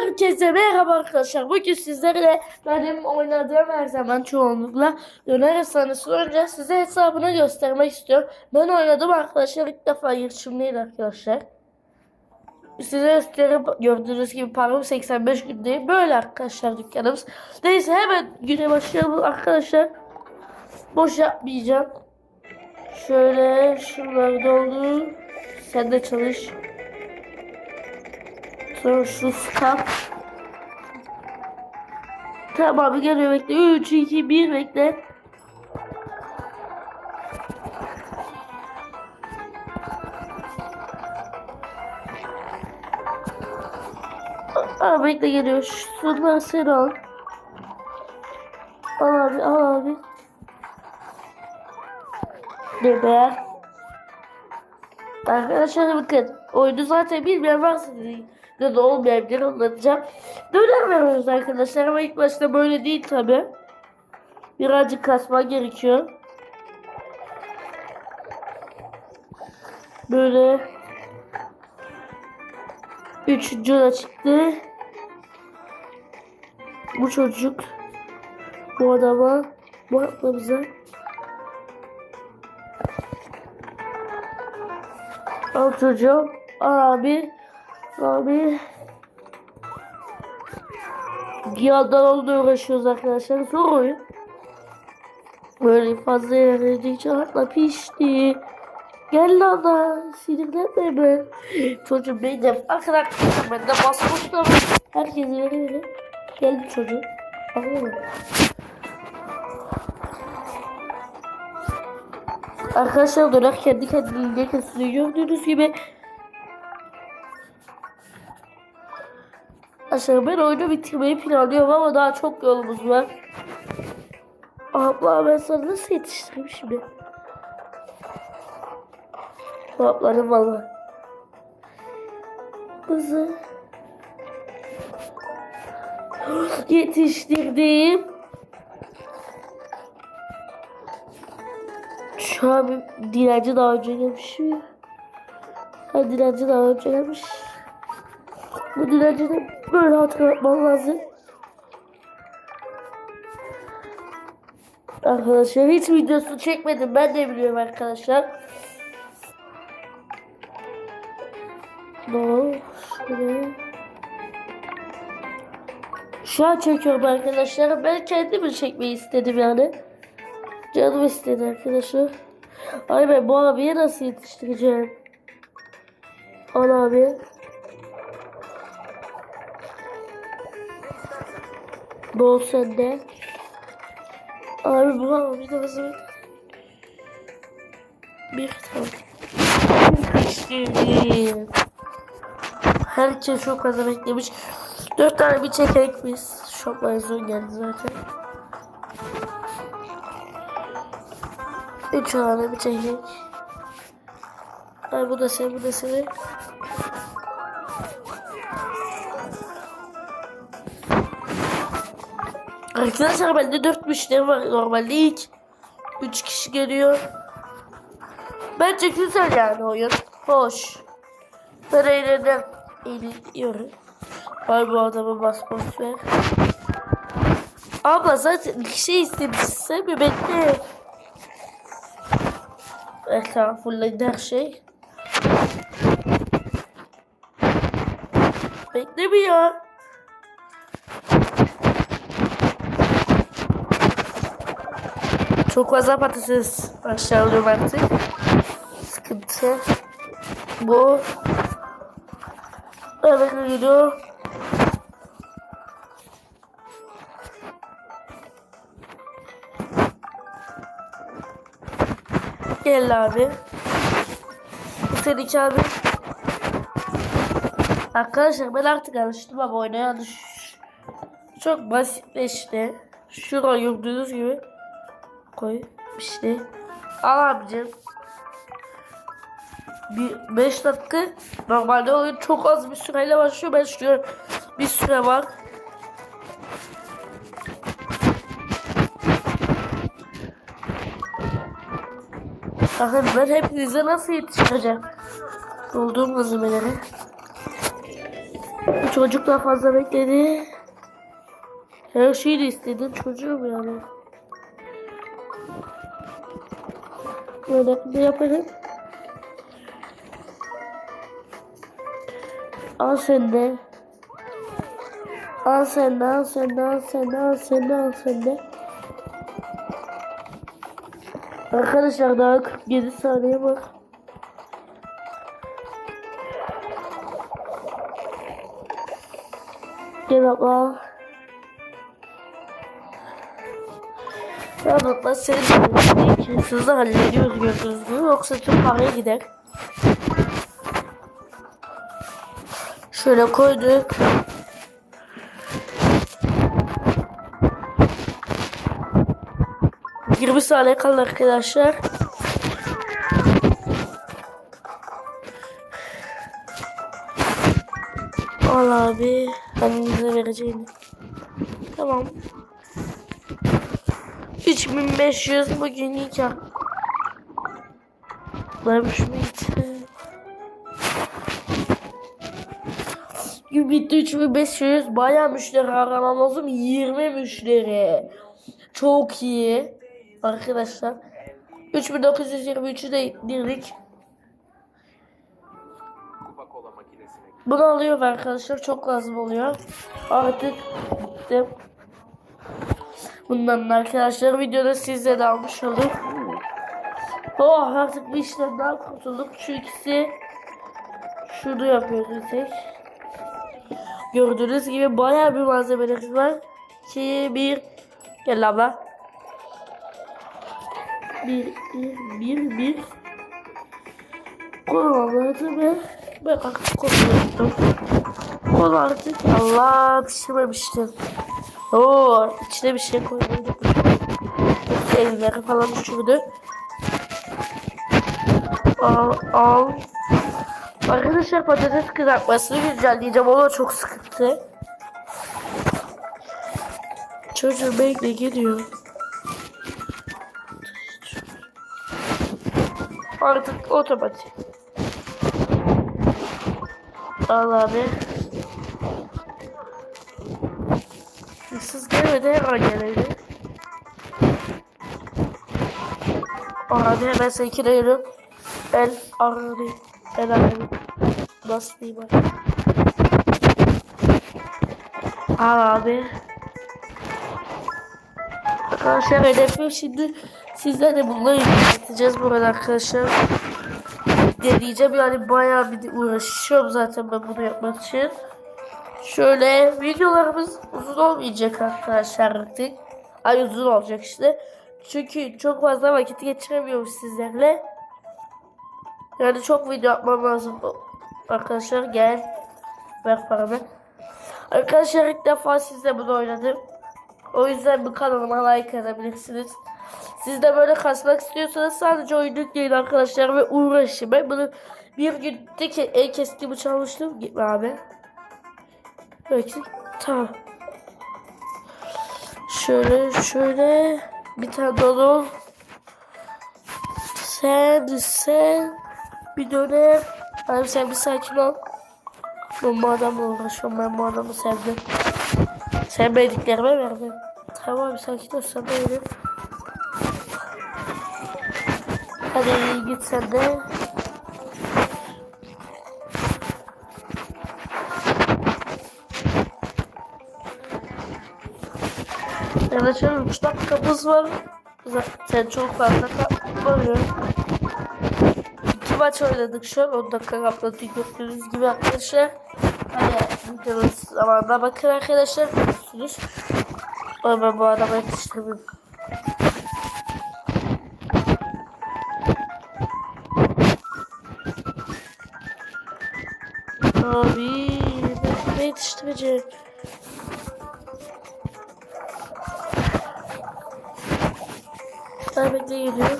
Herkese merhaba arkadaşlar. Bugün sizlerle benim oynadığım her zaman çoğunlukla döner efsanesi önce size hesabını göstermek istiyorum. Ben oynadım arkadaşlar ilk defa girişimliydi arkadaşlar. Size gösterip gördüğünüz gibi param 85 gündeyim. Böyle arkadaşlar dükkanımız. Neyse hemen güne başlayalım arkadaşlar. Boş yapmayacağım. Şöyle şunları doldur. Sen de çalış. Şu kap. Tamam geliyor bekle. 3, 2, 1 bekle. Aa bekle geliyor. Şunları sen al. Al abi al abi. Ne be? Arkadaşlar bakın oyunu zaten bilmeyen varsa da olmayanları anlatacağım. Döner veriyoruz arkadaşlar ama ilk başta böyle değil tabi. Birazcık kasma gerekiyor. Böyle Üçüncü de çıktı. Bu çocuk bu adama bu ablamıza Al çocuğum. Al abi. Abi. Yandan onunla uğraşıyoruz arkadaşlar. Zor oyun. Böyle fazla ilerledikçe atla pişti. Gel lan da sinirlenme be. Çocuğum benim arkadaşlar ben de basmıştım. Herkes öyle. Geldi çocuğum. Anladın Arkadaşlar döner kendi kendine kesiliyor gördüğünüz gibi. Arkadaşlar ben oyunu bitirmeyi planlıyorum ama daha çok yolumuz var. Abla ben sana nasıl yetiştireyim şimdi? Ablanın valla. Kızı. Yetiştirdim. Şu an dilenci daha önce gelmiş mi? Ha dilenci daha önce gelmiş. Bu dilenci de böyle hatırlatmam lazım. Arkadaşlar hiç videosunu çekmedim ben de biliyorum arkadaşlar. No, şöyle. Şu an çekiyorum arkadaşlar. Ben kendimi çekmeyi istedim yani. Canım istedi arkadaşlar. Ay ben bu abiye nasıl yetiştireceğim? Al abi. Bol sende. Abi bu abi de bir tane. Herkes çok fazla beklemiş. Dört tane bir çekek biz. Şoplar son geldi zaten. Üç tane bir çekek. Ay bu da sen bu da senin. Arkadaşlar bende dört müşteri var. Normalde ilk üç kişi geliyor. Bence güzel yani oyun. Hoş. Ben eğlendim. Eğleniyorum. Var bu adama bas bas ver. Abla zaten şey istemişse bir bekle. Tamam fulledi her şey. Beklemiyor. Çok fazla patates aşağılıyorum artık. Sıkıntı. Bu. Evet geliyor. Gel abi. Seninki abi. Arkadaşlar ben artık alıştım ama oynayan çok basitleşti. Şuraya gördüğünüz gibi koy işte. Al abicim. Bir 5 dakika normalde oyun çok az bir süreyle başlıyor. Ben şuraya bir süre var. Bakın ben hepinize nasıl yetiştireceğim. Bulduğum malzemeleri. Bu çocuk da fazla bekledi. Her şeyi de istedin çocuğum yani. Böyle ne yaparım? Al sen de. Al sen de, al sen de, al sen de, al sen de, al sen de. Arkadaşlar daha 47 saniye var. Gel abla. Abla seni de ki hızlı hallediyoruz gördüğünüz gibi yoksa tüm paraya gider. Şöyle koyduk. Yirmi saniye kaldı arkadaşlar. Al abi. Annenize vereceğini. Tamam. 3500 bugün ya. Varmış mıydı? Gün bitti 3500. Bayağı müşteri aramam lazım. 20 müşteri. Çok iyi. Arkadaşlar. 3923'ü de indirdik. Bunu alıyor arkadaşlar. Çok lazım oluyor. Artık bitti. Bundan da arkadaşlar videoda sizle de almış olduk. Oh artık bir daha kurtulduk. Şu ikisi şurada yapıyoruz tek. Gördüğünüz gibi bayağı bir malzemelerimiz var. 2 1 Gel abla. 1 1 1 1 Konuları ben ben artık konuları Konu artık Allah pişirmemiştim. Oo içine bir şey koydum. Elleri falan düşürdü. Al al. Arkadaşlar patates kızartmasını güncelleyeceğim. O da çok sıkıntı. Çocuğum bekle geliyor. Artık otomatik. Al abi. An gelebilir. Abi hemen yürü. El ararı. El ararı. Nasıl diyeyim? Al abi. Arkadaşlar hedefim şimdi sizlerle bunları yükselteceğiz burada arkadaşlar. Deneyeceğim yani bayağı bir uğraşıyorum zaten ben bunu yapmak için. Şöyle videolarımız uzun olmayacak arkadaşlar artık. Ay uzun olacak işte. Çünkü çok fazla vakit geçiremiyoruz sizlerle. Yani çok video yapmam lazım. Arkadaşlar gel. Ver paramı. Arkadaşlar ilk defa sizle bunu oynadım. O yüzden bu kanalıma like edebilirsiniz. Siz de böyle kasmak istiyorsanız sadece oyunu yükleyin arkadaşlar ve uğraşın. Ben bunu bir günde en keski bıçağı almıştım. Gitme abi. Peki. Tamam. Şöyle şöyle bir tane dolu. Sen sen bir dönem. Abi sen bir sakin ol. Ben bu adamla uğraşıyorum. Ben bu adamı sevdim. Sevmediklerime verdim. Tamam sakin ol sen öyle. Hadi git sen de. Arkadaşlar 3 dakikamız var. Zaten çok fazla kalmıyor. İki maç oynadık şu an 10 dakika kapladık gördüğünüz gibi arkadaşlar. Hadi videonun zamanına bakın arkadaşlar. Görürsünüz. Ama ben bu adamı yetiştirmiyorum. Abi ben yetiştireceğim? Kaybetme geliyor.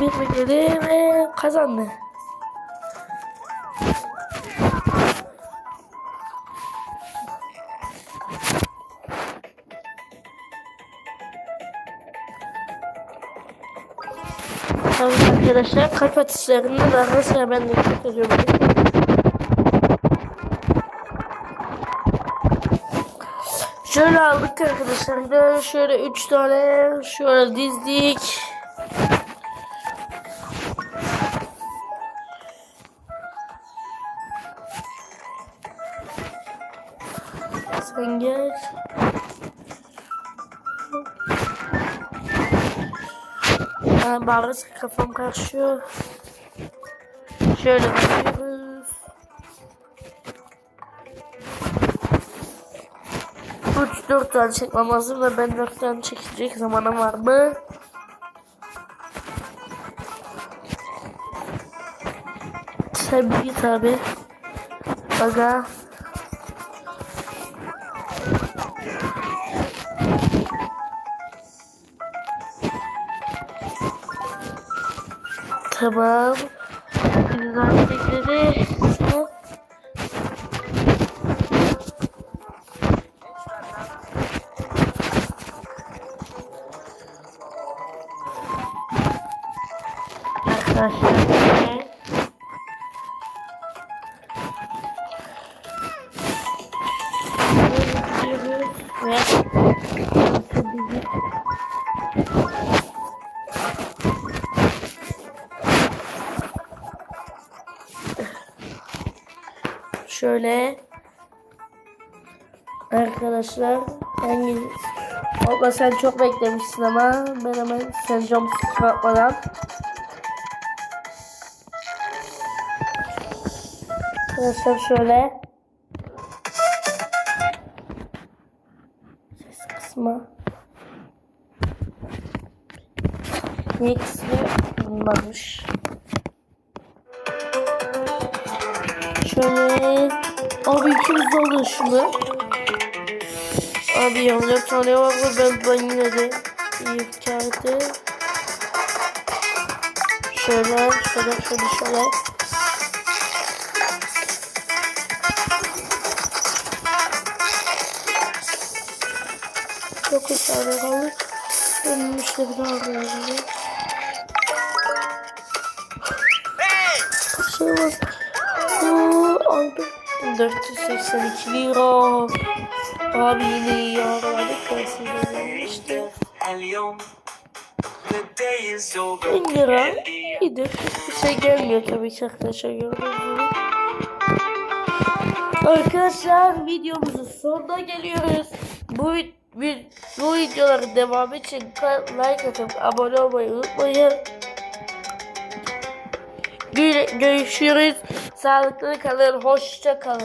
Bir geldi ve kazandı. Tamam arkadaşlar kalp atışlarından arkadaşlar ben de çok ediyorum. Şöyle aldık arkadaşlar. De şöyle üç tane şöyle dizdik. Sen gel. Ha, bariz kafam karışıyor. Şöyle bakıyoruz. Üç dört tane çekmem lazım da ben dört tane çekecek zamanım var mı? Tabii tabii. Aga. Tamam. Güzel bekledi. Şöyle. Arkadaşlar hangi Abla sen çok beklemişsin ama ben hemen sen cam çıkartmadan Arkadaşlar şöyle. Ses kısmı. Mix bulunmamış. Şöyle abi ikimiz de alın şunu. Abi yanacak tane var mı ben, ben yine de iyi kağıdı. Şöyle şöyle şöyle şöyle. Çok tane kaldı. Benim işte bir daha alıyorum. Şey var oldu? 482 lira. Abi yine iyi aralarda kalsın işte. lira iyidir. Hiçbir şey gelmiyor tabii ki arkadaşlar gördüğünüz gibi. Arkadaşlar videomuzun sonuna geliyoruz. Bu bir bu videoların devamı için like atıp abone olmayı unutmayın. Gör görüşürüz. Sağlıklı kalın. Hoşça kalın.